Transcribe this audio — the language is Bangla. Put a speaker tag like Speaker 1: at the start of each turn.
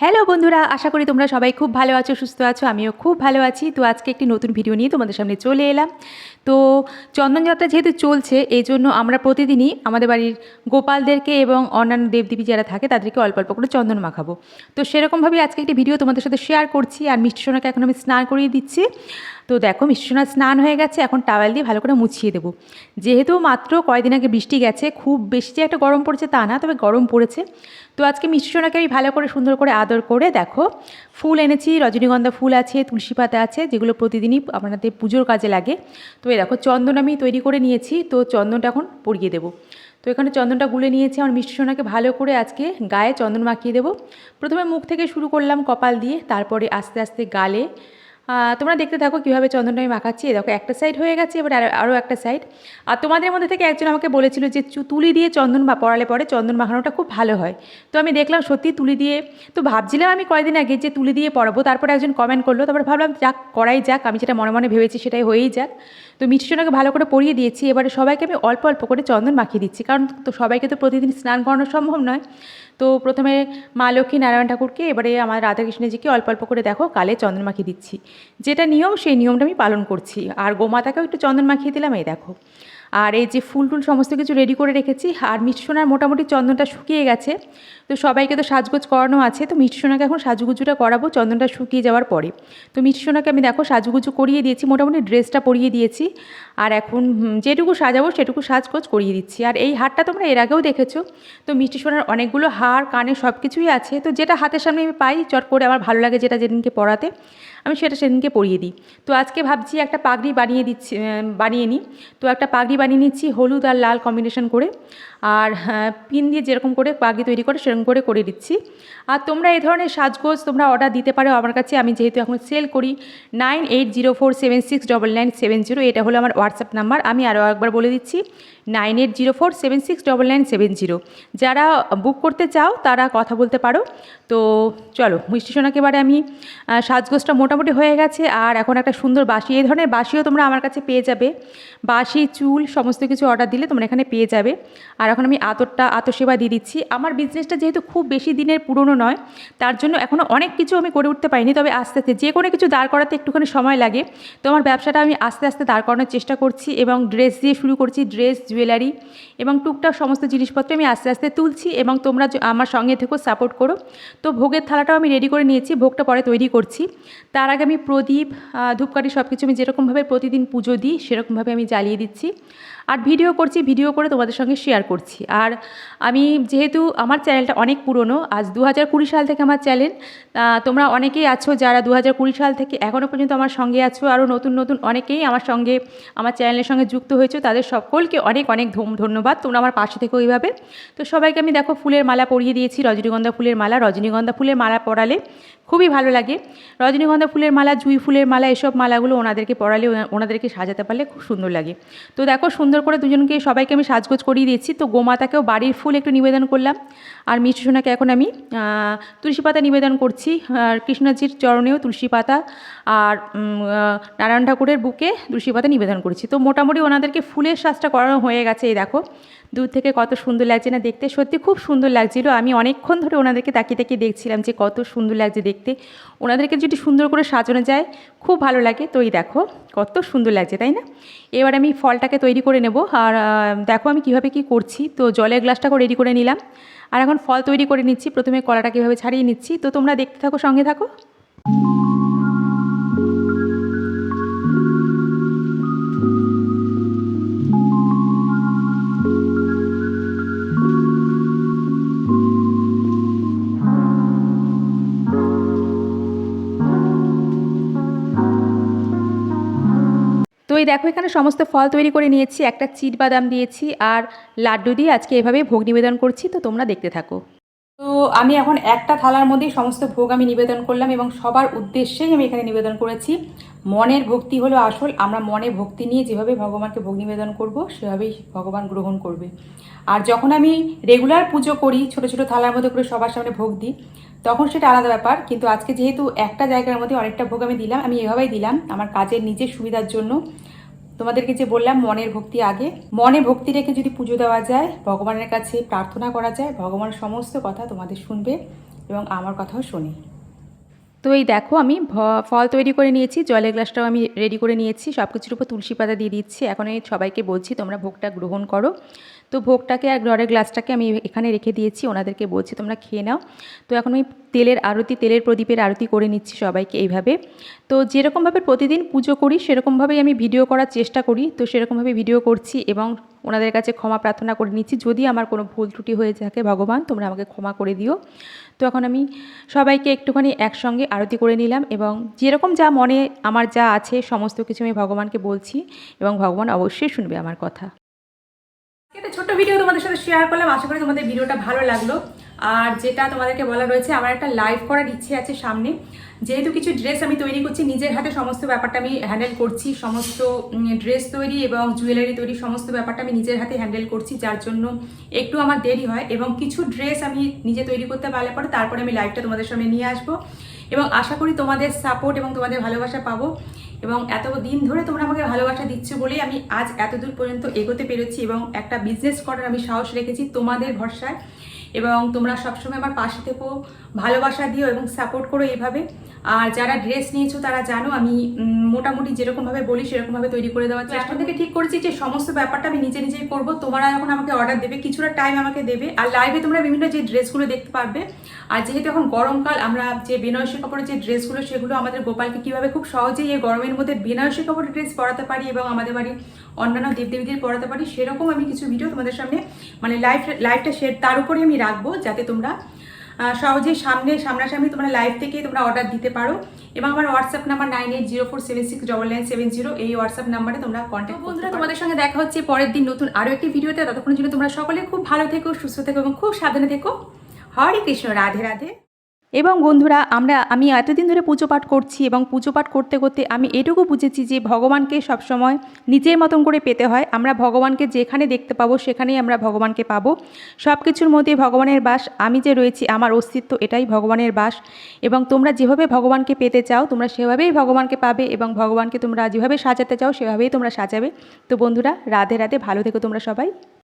Speaker 1: হ্যালো বন্ধুরা, আশা করি তোমরা সবাই খুব ভালো আছো, সুস্থ আছো, আমিও খুব ভালো আছি। তো আজকে একটি নতুন ভিডিও নিয়ে তোমাদের সামনে চলে এলাম। তো চন্দনযাত্রা যেহেতু চলছে এই জন্য আমরা প্রতিদিনই আমাদের বাড়ির গোপালদেরকে এবং অন্যান্য দেবদেবী যারা থাকে, তাদেরকে অল্প অল্প করে চন্দন মাখাবো। তো সেরকমভাবেই আজকে একটি ভিডিও তোমাদের সাথে শেয়ার করছি, আর মিষ্টি সোনাকে এখন আমি স্নান করিয়ে দিচ্ছি। তো দেখো, মিষ্টি সোনার স্নান হয়ে গেছে, এখন টাওয়াল দিয়ে ভালো করে মুছিয়ে দেবো। যেহেতু মাত্র কয়দিন আগে বৃষ্টি গেছে, খুব বেশি যে একটা গরম পড়েছে তা না, তবে গরম পড়েছে। তো আজকে মিষ্টি সোনাকে আমি ভালো করে সুন্দর করে আদর করে দেখো। ফুল এনেছি, রজনীগন্ধা ফুল আছে, তুলসী পাতা আছে, যেগুলো প্রতিদিনই আপনাদের পুজোর কাজে লাগে। তো এই দেখো, চন্দন আমি তৈরি করে নিয়েছি, তো চন্দনটা এখন পরিয়ে দেবো। তো এখানে চন্দনটা গুলে নিয়েছি, আমার মিষ্টি সোনাকে ভালো করে আজকে গায়ে চন্দন মাখিয়ে দেবো। প্রথমে মুখ থেকে শুরু করলাম কপাল দিয়ে, তারপরে আস্তে আস্তে গালে তোমরা দেখতে থাকো কীভাবে চন্দনটা আমি মাখাচ্ছি। দেখো, একটা সাইড হয়ে গেছে, এবার আরও- একটা সাইড আর তোমাদের মধ্যে থেকে একজন আমাকে বলেছিল যে তুলি দিয়ে চন্দন বা পড়ালে পরে চন্দন মাখানোটা খুব ভালো হয়। তো আমি দেখলাম সত্যি তুলি দিয়ে তো ভাবছিলাম আমি কয়দিন আগে যে তুলি দিয়ে পড়াবো, তারপরে একজন কমেন্ট করল। তারপরে ভাবলাম যাক, করাই যাক। আমি যেটা মনে মনে ভেবেছি সেটাই হয়েই যাক। তো মিষ্টি সোনাকে ভালো করে পরিয়ে দিয়েছি। এবারে সবাইকে আমি অল্প অল্প করে চন্দন মাখিয়ে দিচ্ছি। কারণ তো সবাইকে তো প্রতিদিন স্নান করানো সম্ভব নয়। তো প্রথমে মা লক্ষ্মী নারায়ণ ঠাকুরকে, এবারে আমার রাধাকৃষ্ণজিকে অল্প অল্প করে দেখো, কালে চন্দন মাখিয়ে দিচ্ছি। যেটা নিয়ম, সেই নিয়মটা আমি পালন করছি। আর গোমাতাকেও একটু চন্দন মাখিয়ে দিলাম, এই দেখো। আর এই যে ফুল টুল সমস্ত কিছু রেডি করে রেখেছি। আর মিষ্টিসোনার মোটামুটি চন্দনটা শুকিয়ে গেছে। তো সবাইকে তো সাজগোজ করানো আছে। তো মিষ্টি সোনাকে এখন সাজুগুজুটা করাবো, চন্দনটা শুকিয়ে যাওয়ার পরে। তো মিষ্টি সোনাকে আমি দেখো সাজুগুজু করিয়ে দিয়েছি, মোটামুটি ড্রেসটা পরিয়ে দিয়েছি। আর এখন যেটুকু সাজাবো সেটুকু সাজগোজ করিয়ে দিচ্ছি। আর এই হারটা তোমরা এর আগেও দেখেছ। তো মিষ্টি সোনার অনেকগুলো হার, কানে সব কিছুই আছে। তো যেটা হাতের সামনে আমি পাই, চট করে আমার ভালো লাগে যেটা যেদিনকে পরাতে, আমি সেটা সেদিনকে পরিয়ে দিই। তো আজকে ভাবছি একটা পাগড়ি বানিয়ে দিচ্ছি বানিয়ে নিই। তো একটা পাগড়ি বানিয়ে নিচ্ছি, হলুদ আর লাল কম্বিনেশন করে। আর পিন দিয়ে যেরকম করে পাগড়ি তৈরি করে, সেরকম করে করে দিচ্ছি। আর তোমরা এই ধরনের সাজগোজ তোমরা অর্ডার দিতে পারো আমার কাছে। আমি যেহেতু এখন সেল করি nine eight zero four seven six double nine seven zero এটা হলো আমার হোয়াটসঅ্যাপ নাম্বার আমি আরও একবার বলে দিচ্ছি nine eight zero four seven six double nine seven zero যারা বুক করতে চাও, তারা কথা বলতে পারো। তো চলো মিষ্টি সোনাকে এবারে আমি সাজগোজটা মোটামুটি হয়ে গেছে। আর এখন একটা সুন্দর বাসি এই ধরনের বাসিও তোমরা আমার কাছে পেয়ে যাবে। বাসি চুল সমস্ত কিছু অর্ডার দিলে তোমরা এখানে পেয়ে যাবে। আর এখন আমি আতরটা আতর সেবা দিয়ে দিচ্ছি। আমার বিজনেসটা যেহেতু খুব বেশি দিনের পুরনো নয়, তার জন্য এখনও অনেক কিছু আমি করে উঠতে পারিনি। তবে আস্তে আস্তে যে কোনো কিছু দাঁড় করাতে একটুখানি সময় লাগে। তো আমার ব্যবসাটা আমি আস্তে আস্তে দাঁড় করানোর চেষ্টা করছি এবং ড্রেস দিয়ে শুরু করছি ড্রেস জুয়েলারি এবং টুকটাক সমস্ত জিনিসপত্র আমি আস্তে আস্তে তুলছি এবং তোমরা আমার সঙ্গে থেকেও সাপোর্ট করো। তো ভোগের থালাটাও আমি রেডি করে নিয়েছি, ভোগটা পরে তৈরি করছি। তার আগে আমি প্রদীপ ধূপকাঠি সব কিছু আমি যেরকমভাবে প্রতিদিন পুজো দিই, সেরকমভাবে আমি জ্বালিয়ে দিচ্ছি। আর ভিডিও করছি, ভিডিও করে তোমাদের সঙ্গে শেয়ার করছি। আর আমি যেহেতু আমার চ্যানেলটা অনেক পুরনো, আজ দু হাজার কুড়ি সাল থেকে আমার চ্যানেল তোমরা অনেকেই আছো যারা দু হাজার কুড়ি সাল থেকে এখনও পর্যন্ত আমার সঙ্গে আছো আরও নতুন নতুন অনেকেই আমার সঙ্গে, আমার চ্যানেলের সঙ্গে যুক্ত হয়েছে, তাদের সকলকে অনেক অনেক ধন্যবাদ। তোমরা আমার পাশে থেকো এইভাবে। তো সবাইকে আমি দেখো ফুলের মালা পরিয়ে দিয়েছি, রজনীগন্ধা ফুলের মালা। রজনীগন্ধা ফুলের মালা পরালে খুবই ভালো লাগে। রজনীগন্ধা ফুলের মালা, জুঁই ফুলের মালা, এসব মালাগুলো ওনাদেরকে পরালে ওনা- ওনাদেরকে সাজাতে পারলে খুব সুন্দর লাগে। তো দেখো, সুন্দর করে দুজনকে সবাইকে আমি সাজগোজ করিয়ে দিয়েছি তো গোমাতাকেও বাড়ির ফুল একটু নিবেদন করলাম। আর মিষ্টি সোনাকে এখন আমি তুলসী পাতা নিবেদন করছি। আর কৃষ্ণজির চরণেও তুলসী পাতা আর নারায়ণ ঠাকুরের বুকে তুলসী পাতা নিবেদন করছি। তো মোটামুটি ওনাদেরকে ফুলের সাজটা করানো হয়ে গেছে, এই দেখো। দূর থেকে কত সুন্দর লাগছে না দেখতে। সত্যি খুব সুন্দর লাগছিল। আমি অনেকক্ষণ ধরে ওনাদেরকে তাকিয়ে তাকিয়ে দেখছিলাম যে কত সুন্দর লাগছে দেখতে। ওনাদেরকে যদি সুন্দর করে সাজানো যায়। খুব ভালো লাগে। তো এই দেখো, কত সুন্দর লাগছে, তাই না? এবার আমি ফলটাকে তৈরি করে নেব। আর দেখো আমি কীভাবে কি করছি। তো জলের গ্লাসটাকেও রেডি করে নিলাম। আর এখন ফল তৈরি করে নিচ্ছি। প্রথমে কলাটা কীভাবে ছাড়িয়ে নিচ্ছি। তো তোমরা দেখতে থাকো, সঙ্গে থাকো। এই দেখো, এখানে সমস্ত ফল তৈরি করে নিয়েছি। একটা চিট বাদাম দিয়েছি আর লাড্ডু দিয়ে আজকে এভাবে ভোগ নিবেদন করছি, তো তোমরা দেখতে থাকো। তো আমি এখন একটা থালার মধ্যেই সমস্ত ভোগ আমি নিবেদন করলাম এবং সবার উদ্দেশ্যেই আমি এখানে নিবেদন করেছি। মনের ভক্তি হলো আসল, আমরা মনে ভক্তি নিয়ে যেভাবে ভগবানকে ভোগ নিবেদন করব, সেভাবেই ভগবান গ্রহণ করবে। আর যখন আমি রেগুলার পুজো করি, ছোট ছোট থালার মধ্যে করে সবার সামনে ভোগ দিই, তখন সেটা আলাদা ব্যাপার। কিন্তু আজকে যেহেতু একটা জায়গার মধ্যে অনেকটা ভোগ আমি দিলাম, আমি এভাবেই দিলাম আমার কাজের নিজের সুবিধার জন্য। তোমাদেরকে যে বললাম, মনের ভক্তি আগে। মনে ভক্তি রেখে যদি পুজো দেওয়া যায়, ভগবানের কাছে প্রার্থনা করা যায়, ভগবান সমস্ত কথা তোমাদের শুনবে এবং আমার কথাও শোনে। তো এই দেখো আমি ফল তৈরি করে নিয়েছি, জলের গ্লাসটাও আমি রেডি করে নিয়েছি সব কিছুর উপর তুলসী পাতা দিয়ে দিচ্ছি। এখন এই সবাইকে বলছি, তোমরা ভোগটা গ্রহণ করো। তো ভোগটাকে আর জলের গ্লাসটাকে আমি এখানে রেখে দিয়েছি, ওনাদেরকে বলছি, তোমরা খেয়ে নাও। তো এখন আমি তেলের আরতি, তেলের প্রদীপের আরতি করে নিচ্ছি সবাইকে এইভাবে। তো যেরকমভাবে প্রতিদিন পুজো করি, সেরকমভাবেই আমি ভিডিও করার চেষ্টা করি। তো সেরকমভাবে ভিডিও করছি এবং ওনাদের কাছে ক্ষমা প্রার্থনা করে নিচ্ছি। যদি আমার কোনো ভুল ত্রুটি হয়ে থাকে, ভগবান, তোমরা আমাকে ক্ষমা করে দিও। তো এখন আমি সবাইকে একটুখানি একসঙ্গে আরতি করে নিলাম এবং যেরকম যা মনে আমার যা আছে সমস্ত কিছু আমি ভগবানকে বলছি এবং ভগবান অবশ্যই শুনবে আমার কথা। একটা ছোট্ট ভিডিও তোমাদের সাথে শেয়ার করলাম। আশা করি তোমাদের ভিডিওটা ভালো লাগল। আর যেটা তোমাদেরকে বলা রয়েছে, আমার একটা লাইভ করার ইচ্ছে আছে সামনে। যেহেতু কিছু ড্রেস আমি তৈরি করছি, নিজের হাতে সমস্ত ব্যাপারটা আমি হ্যান্ডেল করছি, সমস্ত ড্রেস তৈরি এবং জুয়েলারি তৈরি সমস্ত ব্যাপারটা আমি নিজের হাতে হ্যান্ডেল করছি, যার জন্য একটু আমার দেরি হয়। এবং কিছু ড্রেস আমি নিজে তৈরি করতে পারলে পরে তারপরে আমি লাইভটা তোমাদের সামনে নিয়ে আসব। এবং আশা করি তোমাদের সাপোর্ট এবং তোমাদের ভালোবাসা পাবো। এবং এত দিন ধরে তোমরা আমাকে ভালোবাসা দিচ্ছ বলেই আমি আজ এত দূর পর্যন্ত এগোতে পেরেছি এবং একটা বিজনেস করার আমি সাহস রেখেছি তোমাদের ভরসায়। এবং তোমরা সবসময় আমার পাশে থেকো ভালোবাসা দিও এবং সাপোর্ট করো এইভাবে। আর যারা ড্রেস নিয়েছো তারা জানো আমি মোটামুটি যেরকমভাবে বলি সেরকমভাবে তৈরি করে দেওয়ার চেষ্টা এখন থেকে ঠিক করেছি যে সমস্ত ব্যাপারটা আমি নিজে নিজেই করব। তোমরা এখন আমাকে অর্ডার দেবে কিছুটা টাইম আমাকে দেবে। আর লাইভে তোমরা বিভিন্ন যে ড্রেসগুলো দেখতে পারবে। আর যেহেতু এখন গরমকাল আমরা যে বেনারসি কাপড়ের যে ড্রেসগুলো সেগুলো আমাদের গোপালকে কীভাবে খুব সহজেই এই গরমের মধ্যে বেনারসি কাপড়ের ড্রেস পরাতে পারি এবং আমাদের বাড়ির অন্যান্য দেবদেবীদের পড়াতে পারি সেরকম আমি কিছু ভিডিও তোমাদের সামনে মানে লাইভ লাইভটা শেয়ার তার উপরে আমি রাখব যাতে তোমরা আহ, সহজেই সামনে সামনাসামনি তোমরা লাইভ থেকে তোমরা অর্ডার দিতে পারো। এবং আমার WhatsApp number nine eight zero four seven six double nine seven zero এই হোয়াটসঅ্যাপ নাম্বারে তোমরা কন্ট্যাক্ট বন্ধুরা তোমাদের সঙ্গে দেখা হচ্ছে পরের দিন নতুন আরও একটি ভিডিওতে ততক্ষণের জন্য তোমরা সকলে খুব ভালো থেকো সুস্থ থেকো এবং খুব সাবধানে থেকো। হরে কৃষ্ণ রাধে রাধে। এবং বন্ধুরা, আমরা, আমি এতদিন ধরে পুজো পাঠ করছি এবং পুজো পাঠ করতে করতে আমি এটুকু বুঝেছি যে ভগবানকে সবসময় নিজের মতন করে পেতে হয়। আমরা ভগবানকে যেখানে দেখতে পাবো, সেখানেই আমরা ভগবানকে পাবো। সব কিছুর মধ্যে ভগবানের বাস, আমি যে রয়েছি, আমার অস্তিত্ব এটাই ভগবানের বাস। এবং তোমরা যেভাবে ভগবানকে পেতে চাও, তোমরা সেভাবেই ভগবানকে পাবে এবং ভগবানকে তোমরা যেভাবে সাজাতে চাও, সেভাবেই তোমরা সাজাবে। তো বন্ধুরা, রাধে রাধে, ভালো থেকো তোমরা সবাই।